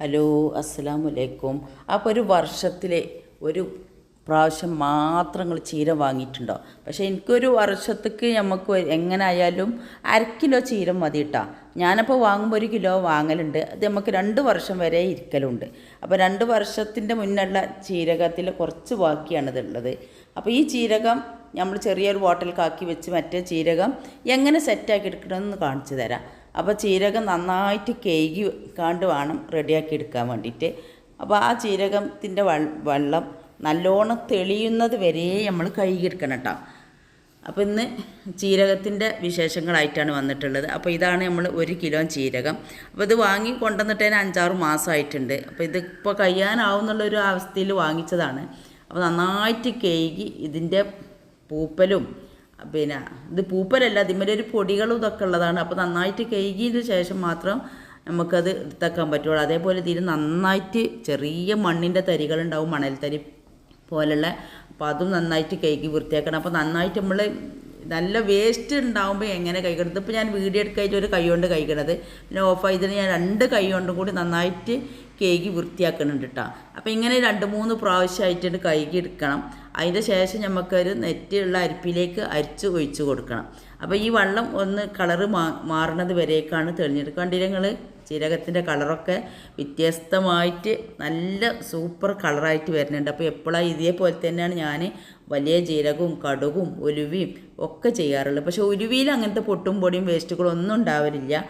Hello അസ്സാം വലൈക്കും അപ്പോൾ ഒരു വർഷത്തിലെ ഒരു പ്രാവശ്യം മാത്രം നിങ്ങൾ ചീര വാങ്ങിയിട്ടുണ്ടോ? പക്ഷേ എനിക്കൊരു വർഷത്തേക്ക് നമുക്ക് എങ്ങനെ ആയാലും അര കിലോ ചീര മതി കേട്ടോ ഞാനപ്പോൾ വാങ്ങുമ്പോൾ ഒരു കിലോ വാങ്ങലുണ്ട്. അത് നമുക്ക് രണ്ട് വർഷം വരെ ഇരിക്കലുണ്ട്. അപ്പോൾ രണ്ട് വർഷത്തിന്റെ മുന്നുള്ള ചീരകത്തിൽ കുറച്ച് ബാക്കിയാണ് ഇതുള്ളത്. അപ്പോൾ ഈ ചീരകം നമ്മൾ ചെറിയൊരു ബോട്ടിൽ കാക്കി വെച്ച് മറ്റേ ചീരകം എങ്ങനെ സെറ്റാക്കി എടുക്കണമെന്ന് കാണിച്ചു തരാം. അപ്പോൾ ചീരകം നന്നായിട്ട് കേകി കാണ്ട് വേണം റെഡിയാക്കി എടുക്കാൻ വേണ്ടിയിട്ട്. അപ്പോൾ ആ ചീരകത്തിന്റെ വെള്ളം നല്ലോണം തെളിയുന്നത് വരെ നമ്മൾ കഴുകിയെടുക്കണം കേട്ടോ. അപ്പോൾ ഇന്ന് ചീരകത്തിന്റെ വിശേഷങ്ങളായിട്ടാണ് വന്നിട്ടുള്ളത്. അപ്പോൾ ഇതാണ് നമ്മൾ ഒരു കിലോ ചീരകം. അപ്പോൾ ഇത് വാങ്ങി കൊണ്ടുവന്നിട്ടതിന് അഞ്ചാറ് മാസമായിട്ടുണ്ട്. അപ്പോൾ ഇതിപ്പോൾ കഴിയാനാവുന്നുള്ളൊരു അവസ്ഥയിൽ വാങ്ങിച്ചതാണ്. അപ്പോൾ നന്നായിട്ട് കേകി ഇതിന്റെ പൂപ്പലും പിന്നെ ഇത് പൂപ്പലല്ല ഇതിന്മേലെ ഒരു പൊടികളും ഇതൊക്കെ ഉള്ളതാണ്. അപ്പോൾ നന്നായിട്ട് കഴുകിയതിന് ശേഷം മാത്രം നമുക്കത് എടുത്തേക്കാൻ പറ്റുള്ളൂ. അതേപോലെ ഇതിൽ നന്നായിട്ട് ചെറിയ മണ്ണിന്റെ തരികളുണ്ടാവും മണൽത്തരി പോലുള്ള. അപ്പോൾ അതും നന്നായിട്ട് കഴുകി വൃത്തിയാക്കണം. അപ്പോൾ നന്നായിട്ട് നമ്മൾ നല്ല വേസ്റ്റ് ഉണ്ടാകുമ്പോൾ എങ്ങനെ കൈകണത് ഇപ്പോൾ ഞാൻ വീഡിയോ എടുക്കായിട്ട് ഒരു കൈ കൊണ്ട് കൈകിടത് പിന്നെ ഓഫ് ആയതിന് ഞാൻ രണ്ട് കൈ കൊണ്ടും കൂടി നന്നായിട്ട് കേക്ക് വൃത്തിയാക്കുന്നുണ്ട് കേട്ടോ അപ്പോൾ ഇങ്ങനെ രണ്ട് മൂന്ന് പ്രാവശ്യമായിട്ട് കൈകി എടുക്കണം. അതിന്റെ ശേഷം നമുക്കൊരു നെറ്റുള്ള അരിപ്പിലേക്ക് അരിച്ച് ഒഴിച്ച് കൊടുക്കണം. അപ്പോൾ ഈ വെള്ളം ഒന്ന് കളറ് മാ മാറുന്നത് വരേക്കാണ് തെളിഞ്ഞെടുക്കുക കണ്ടില്ല നിങ്ങൾ ചീരകത്തിന്റെ കളറൊക്കെ വ്യത്യസ്തമായിട്ട് നല്ല സൂപ്പർ കളറായിട്ട് വരുന്നുണ്ട്. അപ്പോൾ എപ്പോഴാണ് ഇതേപോലെ തന്നെയാണ് ഞാൻ വലിയ ജീരകവും കടുകും ഉലുവയും ഒക്കെ ചെയ്യാറുള്ളത്. പക്ഷേ ഉലുവിയിൽ അങ്ങനത്തെ പൊട്ടും പൊടിയും വേസ്റ്റുകളൊന്നും ഉണ്ടാവില്ല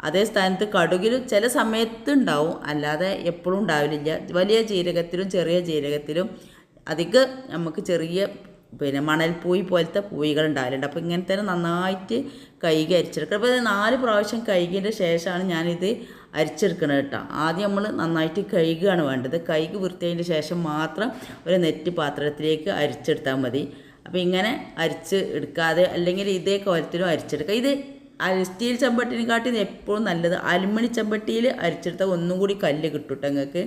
അതേ സ്ഥാനത്ത് കടുകിൽ ചില സമയത്ത് ഉണ്ടാവും. അല്ലാതെ എപ്പോഴും ഉണ്ടാവില്ല. വലിയ ജീരകത്തിലും ചെറിയ ജീരകത്തിലും അധികം നമുക്ക് ചെറിയ പിന്നെ മണൽപ്പൂയി പോലത്തെ പൂയികൾ ഉണ്ടാവലുണ്ട്. അപ്പോൾ ഇങ്ങനെ തന്നെ നന്നായിട്ട് കൈകി അരിച്ചെടുക്കുക അപ്പോൾ നാല് പ്രാവശ്യം കൈകിന്റെ ശേഷമാണ് ഞാനിത് അരിച്ചെടുക്കുന്നത് കേട്ടോ. ആദ്യം നമ്മൾ നന്നായിട്ട് കഴുകുകയാണ് വേണ്ടത്. കൈക്ക് വൃത്തിയതിന്റെ ശേഷം മാത്രം ഒരു നെറ്റ് പാത്രത്തിലേക്ക് അരിച്ചെടുത്താൽ മതി. അപ്പോൾ ഇങ്ങനെ അരിച്ച് എടുക്കാതെ അല്ലെങ്കിൽ ഇതേ കോലത്തിലും അരിച്ചെടുക്കുക. ഇത് സ്റ്റീൽ ചെമ്പട്ടിനെക്കാട്ടി എപ്പോഴും നല്ലത്. അലുമിണി ചെമ്പട്ടിയിൽ അരിച്ചെടുത്ത ഒന്നും കൂടി കല്ല് കിട്ടും നിങ്ങൾക്ക്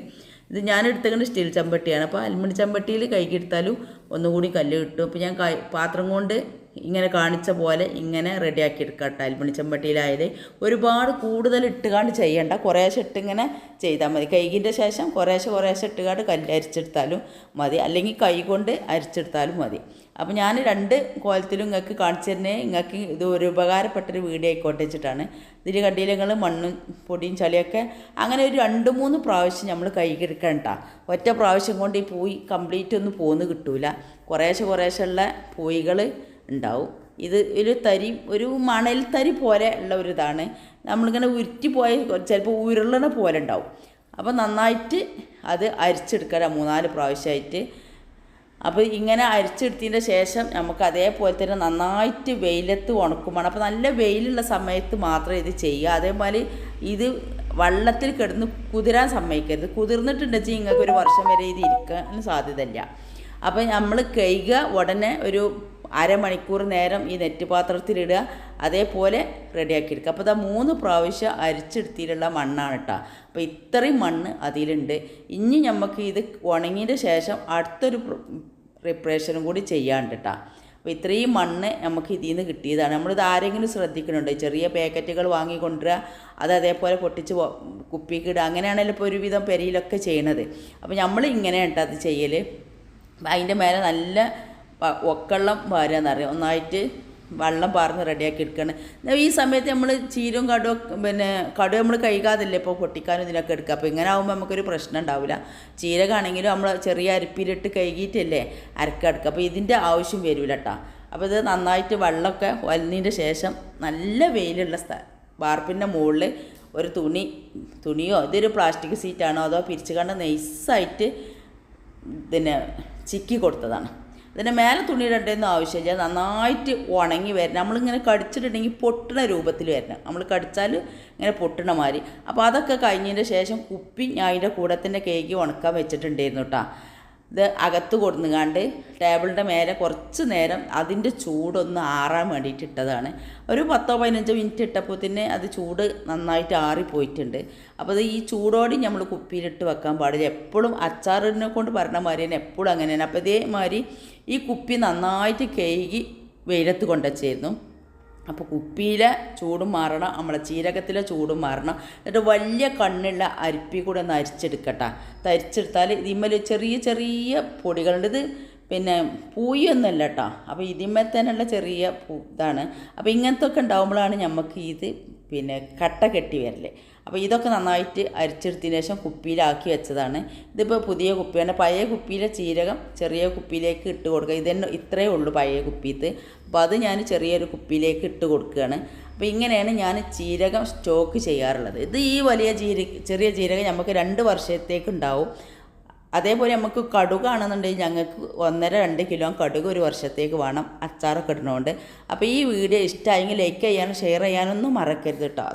ഇത് ഞാൻ എടുത്തേക്കുന്നത് സ്റ്റീൽ ചെമ്പട്ടിയാണ്. അപ്പോൾ അലുമിണി ചെമ്പട്ടിയിൽ കൈക്കെടുത്താലും ഒന്നുകൂടി കല്ല് കിട്ടും. അപ്പോൾ ഞാൻ പാത്രം കൊണ്ട് ഇങ്ങനെ കാണിച്ച പോലെ ഇങ്ങനെ റെഡിയാക്കി എടുക്കുക കേട്ടോ അൽമണി ചെമ്പട്ടിയിലായത് ഒരുപാട് കൂടുതൽ ഇട്ടുകാണ്ട് ചെയ്യണ്ട. കുറേശ്ശെ ഇട്ടിങ്ങനെ ചെയ്താൽ മതി. കൈകിന്റെ ശേഷം കുറേശ്ശെ കുറേശ്ശെ ഇട്ടുകാണ്ട് കല്ല് അരിച്ചെടുത്താലും മതി. അല്ലെങ്കിൽ കൈ കൊണ്ട് അരിച്ചെടുത്താലും മതി. അപ്പോൾ ഞാൻ രണ്ട് കോലത്തിലും നിങ്ങൾക്ക് കാണിച്ചു തന്നെ നിങ്ങൾക്ക് ഇത് ഒരു ഉപകാരപ്പെട്ടൊരു വീഡിയോ ആയിക്കോട്ടെ വെച്ചിട്ടാണ്. ഇതിൽ കണ്ടിയിലങ്ങൾ മണ്ണും പൊടിയും ചളിയൊക്കെ അങ്ങനെ ഒരു രണ്ട് മൂന്ന് പ്രാവശ്യം നമ്മൾ കൈകെടുക്കണ്ട ഒറ്റ പ്രാവശ്യം കൊണ്ട് ഈ പൂയി കംപ്ലീറ്റ് ഒന്നും പോന്ന് കിട്ടൂല. കുറേശ്ശെ കുറേശ്ശെ ഉള്ള പൂയികൾ ഉണ്ടാവും. ഇത് ഒരു തരി ഒരു മണൽ തരി പോലെ ഉള്ള ഒരു ഇതാണ്. നമ്മളിങ്ങനെ ഉരുറ്റി പോയ ചിലപ്പോൾ ഉരുളണ പോലെ ഉണ്ടാവും. അപ്പോൾ നന്നായിട്ട് അത് അരിച്ചെടുക്കണം മൂന്നാൽ പ്രാവശ്യമായിട്ട്. അപ്പോൾ ഇങ്ങനെ അരിച്ചെടുത്തതിന്റെ ശേഷം നമുക്ക് അതേപോലെ തന്നെ നന്നായിട്ട് വെയിലത്ത് ഉണക്കുമ്പോൾ അപ്പോൾ നല്ല വെയിലുള്ള സമയത്ത് മാത്രം ഇത് ചെയ്യുക. അതേപോലെ ഇത് വള്ളത്തിൽ കിടന്ന് കുതിരാൻ സമ്മതിക്കരുത്. കുതിർന്നിട്ടുണ്ടെങ്കിൽ നിങ്ങൾക്ക് ഒരു വർഷം വരെ ഇത് ഇരിക്കാൻ സാധ്യതയില്ല. അപ്പോൾ നമ്മൾ കഴുകുക ഉടനെ ഒരു അരമണിക്കൂർ നേരം ഈ നെറ്റ് പാത്രത്തിലിടുക അതേപോലെ റെഡിയാക്കി എടുക്കുക അപ്പോൾ ഇതാ മൂന്ന് പ്രാവശ്യം അരിച്ചെടുത്തിട്ടുള്ള മണ്ണാണ് കേട്ടോ അപ്പോൾ ഇത്രയും മണ്ണ് അതിലുണ്ട്. ഇനി നമുക്ക് ഇത് ഉണങ്ങിയതിന്റെ ശേഷം അടുത്തൊരു പ്രിപ്പറേഷനും കൂടി ചെയ്യാണ്ട് കേട്ടോ അപ്പോൾ ഇത്രയും മണ്ണ് നമുക്ക് ഇതിൽ നിന്ന് കിട്ടിയതാണ്. നമ്മളിത് ആരെങ്കിലും ശ്രദ്ധിക്കുന്നുണ്ട്? ചെറിയ പാക്കറ്റുകൾ വാങ്ങിക്കൊണ്ടുവരിക അത് അതേപോലെ പൊട്ടിച്ച് കുപ്പിക്കിടുക അങ്ങനെയാണല്ലോ ഇപ്പോൾ ഒരുവിധം പെരിയിലൊക്കെ ചെയ്യണത്. അപ്പോൾ നമ്മൾ ഇങ്ങനെയാണ് കേട്ടോ അത് ചെയ്യൽ അതിന്റെ മേലെ നല്ല ഒക്കെള്ളം വാരുകയെന്നറിയാം ഒന്നായിട്ട് വെള്ളം പാർന്ന് റെഡിയാക്കി എടുക്കണം. ഈ സമയത്ത് നമ്മൾ ചീരും കടുവും പിന്നെ കടു നമ്മൾ കഴുകാതില്ലേ ഇപ്പോൾ പൊട്ടിക്കാനും ഇതിനൊക്കെ എടുക്കുക അപ്പോൾ ഇങ്ങനെ ആകുമ്പോൾ നമുക്കൊരു പ്രശ്നം ഉണ്ടാവില്ല ചീരകാണെങ്കിലും നമ്മൾ ചെറിയ അരിപ്പിലിട്ട് കഴുകിയിട്ടല്ലേ അരക്കെടുക്കുക അപ്പോൾ ഇതിന്റെ ആവശ്യം വരില്ല കേട്ടോ അപ്പോൾ ഇത് നന്നായിട്ട് വെള്ളമൊക്കെ വലിഞ്ഞതിന്റെ ശേഷം നല്ല വെയിലുള്ള സ്ഥ വാർപ്പിന്റെ മുകളിൽ ഒരു തുണി തുണിയോ ഇതൊരു പ്ലാസ്റ്റിക് സീറ്റാണോ അതോ പിരിച്ചു കണ്ട് നൈസായിട്ട് പിന്നെ ചിക്കി കൊടുത്തതാണ്. ഇതിന്റെ മേലെ തുണി ഇടേണ്ടതെന്ന് ആവശ്യമില്ല. നന്നായിട്ട് ഉണങ്ങി വരണം. നമ്മളിങ്ങനെ കടിച്ചിട്ടുണ്ടെങ്കിൽ പൊട്ടണ രൂപത്തിൽ വരണം. നമ്മൾ കടിച്ചാൽ ഇങ്ങനെ പൊട്ടണ മാതിരി. അപ്പോൾ അതൊക്കെ കഴിഞ്ഞതിന്റെ ശേഷം കുപ്പി ഞാൻ അതിന്റെ കൂടെ തന്നെ കേക്ക് ഉണക്കാൻ വെച്ചിട്ടുണ്ടായിരുന്നു കേട്ടോ ഇത് അകത്ത് കൊടുന്നുകാണ്ട് ടേബിളിന്റെ മേലെ കുറച്ച് നേരം അതിന്റെ ചൂടൊന്ന് ആറാൻ വേണ്ടിയിട്ട് ഇട്ടതാണ്. ഒരു പത്തോ പതിനഞ്ചോ മിനിറ്റ് ഇട്ടപ്പോൾ തന്നെ അത് ചൂട് നന്നായിട്ട് ആറിപ്പോയിട്ടുണ്ട്. അപ്പോൾ അത് ഈ ചൂടോടി നമ്മൾ കുപ്പിയിലിട്ട് വെക്കാൻ പാടില്ല. എപ്പോഴും അച്ചാറിനെ കൊണ്ട് പറഞ്ഞ മാതിരി തന്നെ എപ്പോഴും അങ്ങനെയാണ്. അപ്പോൾ ഇതേമാതിരി ഈ കുപ്പി നന്നായിട്ട് കഴുകി വെയിലത്ത് കൊണ്ടുവച്ചായിരുന്നു അപ്പോൾ കുപ്പിയിലെ ചൂടും മാറണം നമ്മളെ ചീരകത്തിലെ ചൂടും മാറണം. എന്നിട്ട് വലിയ കണ്ണുള്ള അരിപ്പി കൂടെ ഒന്ന് അരിച്ചെടുക്കട്ടെ. തരിച്ചെടുത്താൽ ഇതിന്മേൽ ചെറിയ ചെറിയ പൊടികളുണ്ട്. ഇത് പിന്നെ പൂയൊന്നുമല്ല കേട്ടോ അപ്പോൾ ഇതിന്മേൽ തന്നെയുള്ള ചെറിയ പൂ- ഇതാണ്. അപ്പോൾ ഇങ്ങനത്തെ ഒക്കെ ഉണ്ടാകുമ്പോഴാണ് നമുക്ക് ഇത് പിന്നെ കട്ട കെട്ടി വരൽ. അപ്പോൾ ഇതൊക്കെ നന്നായിട്ട് അരിച്ചെടുത്തതിന് ശേഷം കുപ്പിയിലാക്കി വെച്ചതാണ്. ഇതിപ്പോൾ പുതിയ കുപ്പി കുപ്പിയാണ്. പഴയ കുപ്പിയിലെ ചീരകം ചെറിയ കുപ്പിയിലേക്ക് ഇട്ട് കൊടുക്കുക. ഇതന്നെ ഇത്രയേ ഉള്ളൂ പഴയ കുപ്പിയത്ത്. അപ്പോൾ അത് ഞാൻ ചെറിയൊരു കുപ്പിയിലേക്ക് ഇട്ട് കൊടുക്കുകയാണ്. അപ്പോൾ ഇങ്ങനെയാണ് ഞാൻ ചീരകം സ്റ്റോക്ക് ചെയ്യാറുള്ളത്. ഇത് ഈ വലിയ ജീര ചെറിയ ജീരകം നമുക്ക് രണ്ട് വർഷത്തേക്ക് ഉണ്ടാവും. അതേപോലെ നമുക്ക് കടുകാണെന്നുണ്ടെങ്കിൽ ഞങ്ങൾക്ക് ഒന്നര രണ്ട് കിലോ കടുക് ഒരു വർഷത്തേക്ക് വേണം. അച്ചാറൊക്കെ ഇടണോണ്ട്. അപ്പോൾ ഈ വീഡിയോ ഇഷ്ടമായെങ്കിൽ ലൈക്ക് ചെയ്യാനും ഷെയർ ചെയ്യാനൊന്നും മറക്കരുത് കേട്ടോ